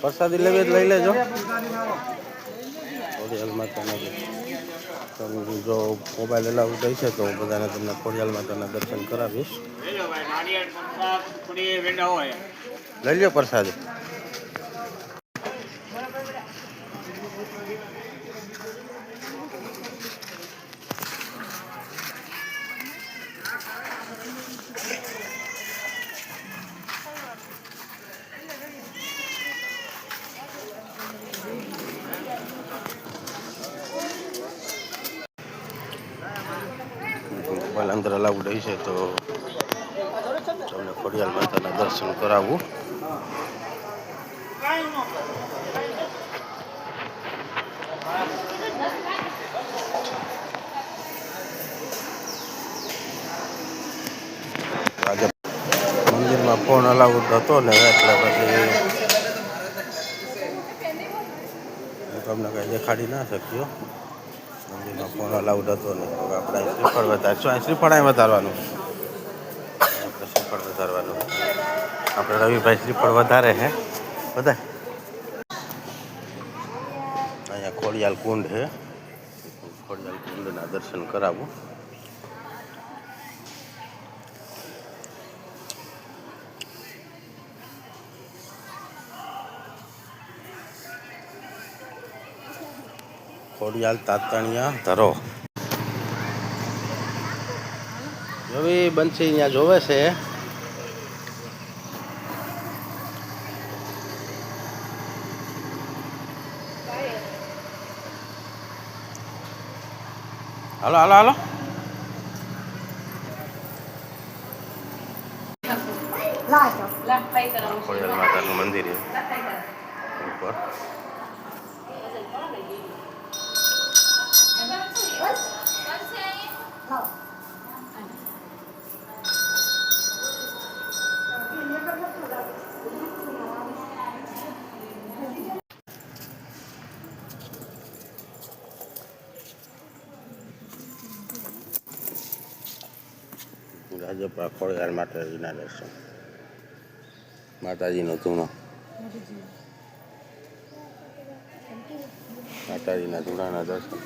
પ્રસાદી લેવી લઈ લેજો. ખોડિયાલ માતાના દર્શન. તમે જો મોબાઈલ એલાઉ થઈ છે તો હું બધાને તમને ખોડિયાલ માતાના દર્શન કરાવીશ. લઈ લો પ્રસાદી. મોબાઈલ અંદર અલાઉડ છે, તો તમને ખોડિયાલ માતાના દર્શન કરાવું. આજે મંદિરમાં ફોન અલાઉડ હતો ને, એટલે પછી તમને કંઈ દેખાડી ના શક્યો. મંદિરમાં ફોન અલાઉડ હતો ને હવે આપણે શ્રીફળ વધારશું અહીં શ્રીફળ અહીં વધારવાનું? આપણે શ્રીફળ વધારવાનું. આપણે રવિભાઈ શ્રીફળ વધારે હે. બધા અહીંયા ખોડિયાલ કુંડ છે ખોડિયાલ દર્શન કરાવું. ખોડિયાલ તાતણિયા ધરો. જોવી બંસી અહીંયા જોવે છે. હાલો હાલો હાલો. ખોડિયાલ માતાનું મંદિર ઉપર. રાજપા ખોડિયાર માતાજીના દર્શન માતાજીનો ધૂણો. માતાજીના ધૂણાના દર્શન.